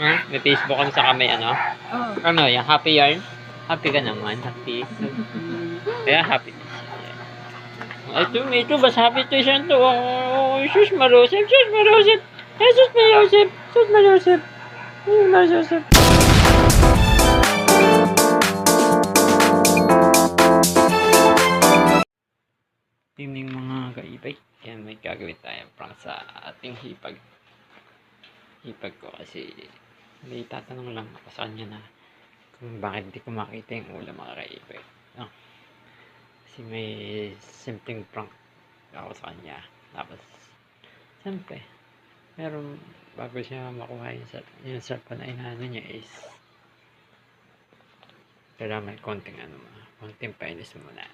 Ha? May Facebook kami sa kamay, ano? Oo. Ano, yung happy yarn? Happy ka naman, happy. Kaya happy. Ito, ito, bas happy to siya to. Oh, sus marosip, sus marosip. Jesus marosip, sus marosip. Sus marosip. Timing mga kaibay. Yan, may gagawin tayo prank sa ating hipag. Hipag ko kasi may tatanong lang ako sa kanya na kung bakit hindi ko makita yung ulam mga kaibay. No? Kasi may simpleng prank ako sa kanya. Tapos, siyempre, pero bago siya makuha yung, yung cellphone na inaano niya is kailangan konting ano konting painis muna.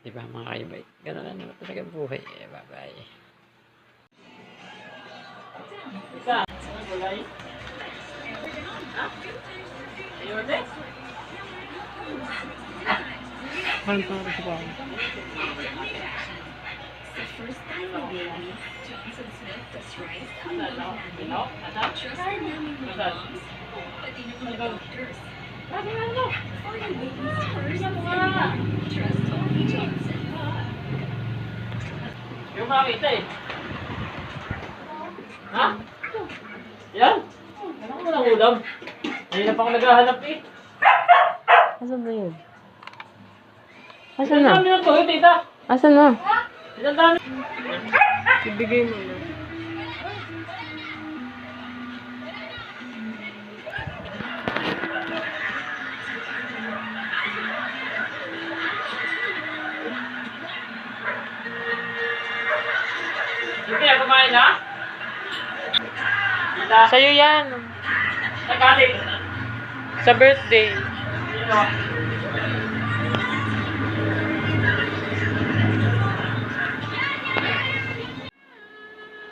Di ba mga kaibay? Ganun lang naman talaga buhay. Eh, bye-bye. Ano gulay? Ha? Ayun eh? Parang parang gusto ko. Ano, ano? Ano? Ano? Ano? Ano? Ano? Ano? Yung makita eh. Ha? Yan? Ano ko ng ulam? Hindi na pa ako naghahanap eh. Asan ba yun? Ang Asan na? dami ng tuyo, tita. Asan na? Ang dami. Ibigay mo na. Hindi kumain na? Sa'yo yan. Sa birthday.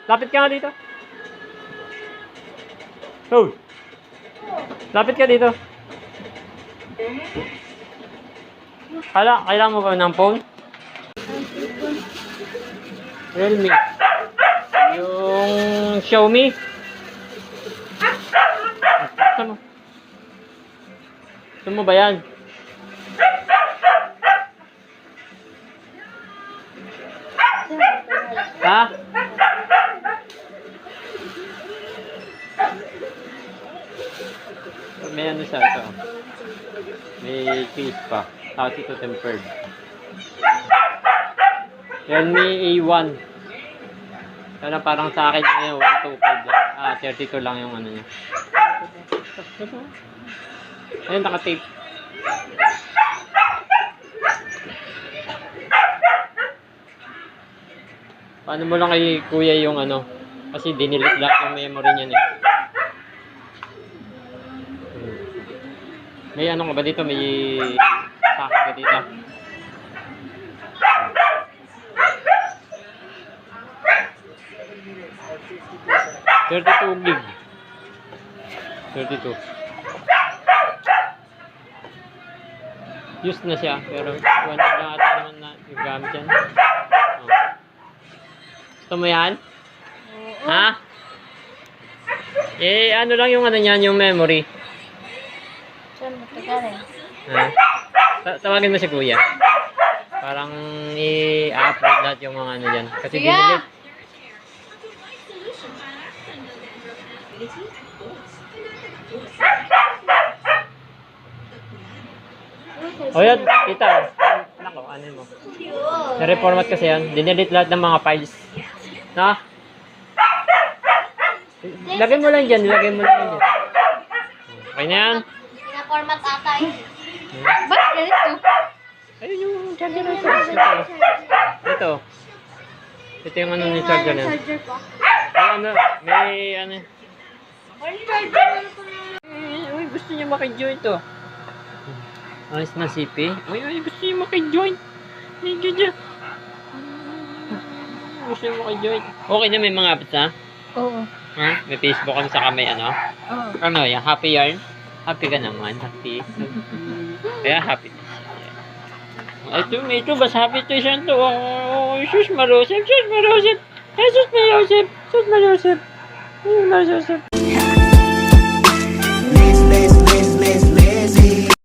Lapit ka nga dito. Oh. Lapit ka dito. Kala, kailangan mo ba ng phone? Realme. Yung Xiaomi. Gusto mo? Gusto mo ba yan? Ha? May ano siya ito. May case pa. Tapos ito tempered. Realme A1. Sana parang sa akin ngayon, 125 lang. Ah, 32 lang yung ano niya. Ayun, naka-tape. Paano mo lang kay kuya yung ano? Kasi dinilit lahat yung memory niya eh. May ano ka ba dito? May sakit ka dito? Thirty-two gig. Thirty-two. Used na siya, pero one year lang ata naman na gamit yan. Oh. Gusto mo yan? Ha? Eh, ano lang yung ano niyan, yung memory. Saan matagal eh? Ha? Ta- tawagin mo si kuya. Parang i-upload lahat yung mga ano dyan. Kasi dinilit. O yan, kita. Nako, ano mo. Na-reformat kasi yan. Dinilit lahat ng mga files. Na? Lagay mo lang dyan, lagay mo lang dyan. Okay na yan. Pina-format ata eh. Ba't ganito? Ayun yung charger na ito. Ito. Ito. Yung ano ni charger na. Charger pa. Ano, may ano. Uy, gusto niya maki-join to. Ayos na CP. Uy, uy, gusto niya maki-join. Ay, ganyan. Gusto niya maki-join. Okay na may mga apps ha? Oo. Ha? May Facebook kami sa kamay ano? Oo. Ano, yung happy yarn? Happy ka naman, happy. Kaya happy. Ito, may ito, bas happy to siya to. Oh, sus marosip, sus marosip. Jesus marosip, sus marosip. Sus marosip.